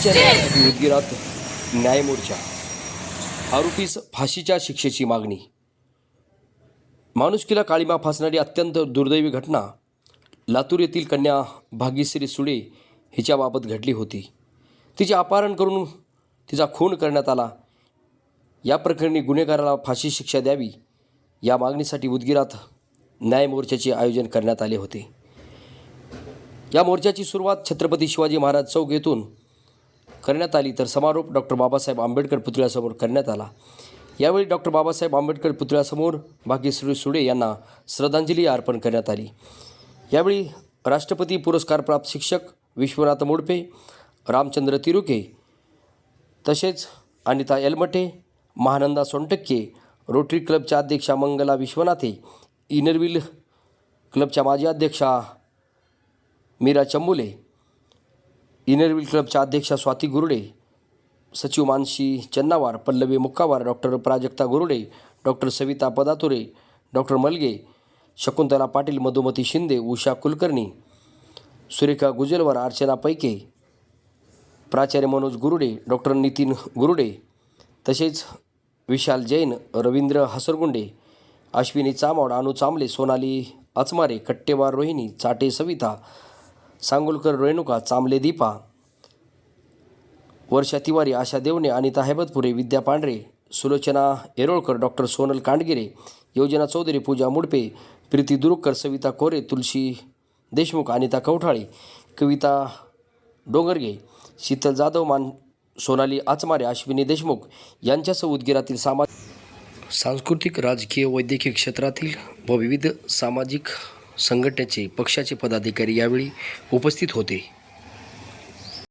उदगीरात न्यायमोर्चा आरोपीस फाशीच्या शिक्षेची मागणी. माणुसकीला काळीमा फासणारी अत्यंत दुर्दैवी घटना लातूर येथील कन्या भाग्यश्री सुडे हिच्याबाबत घडली होती. तिचे अपहरण करून तिचा खून करण्यात आला. या प्रकरणी गुन्हेगाराला फाशी शिक्षा द्यावी या मागणीसाठी उदगीरात न्यायमोर्चाचे आयोजन करण्यात आले होते. या मोर्चाची सुरुवात छत्रपती शिवाजी महाराज चौक येथून करण्यात आली तर समारोप डॉक्टर बाबासाहेब आंबेडकर पुतळ्यासमोर करण्यात आला. यावेळी डॉक्टर बाबासाहेब आंबेडकर पुतळ्यासमोर भाग्यश्री सुडे यांना श्रद्धांजली अर्पण करण्यात आली. यावेळी राष्ट्रपती पुरस्कारप्राप्त शिक्षक विश्वनाथ मोडपे रामचंद्र तिरुके तसेच अनिता एलमटे महानंदा सोनटक्के रोटरी क्लबच्या अध्यक्षा मंगला विश्वनाथे इनरविल क्लबच्या माजी अध्यक्षा मीरा चंबुले इनरविल क्लबच्या अध्यक्षा स्वाती गुरुडे सचिव Manshi Channawar Pallavi Mukkawar doctor Prajakta Gurude doctor Savita Padature doctor Malge Shakuntala Patil Madhumati Shinde Usha Kulkarni Surekha Gujalwar Archana Paike प्राचार्य मनोज गुरुडे डॉक्टर नितीन गुरुडे तसेच विशाल जैन रवींद्र हसरगुंडे अश्विनी चामोड अनु चांबले सोनाली अचमारे कट्टेवार रोहिणी चाटे सविता सांगोलकर रेणुका चांबले दीपा वर्षा तिवारी आशा देवणे अनिता हैबतपुरे विद्या पांढरे सुलोचना येरोळकर डॉक्टर सोनल कांडगिरे योजना चौधरी पूजा मुडपे प्रीती दुरुकर सविता कोरे तुलसी देशमुख अनिता कवठाळे कविता डोंगरगे शीतल जाधव मान सोनाली आचमारे अश्विनी देशमुख यांच्यासह उदगीरातील सामाजिक सांस्कृतिक राजकीय वैद्यकीय क्षेत्रातील व विविध सामाजिक संघटनेचे पक्षाचे पदाधिकारी यावेळी उपस्थित होते.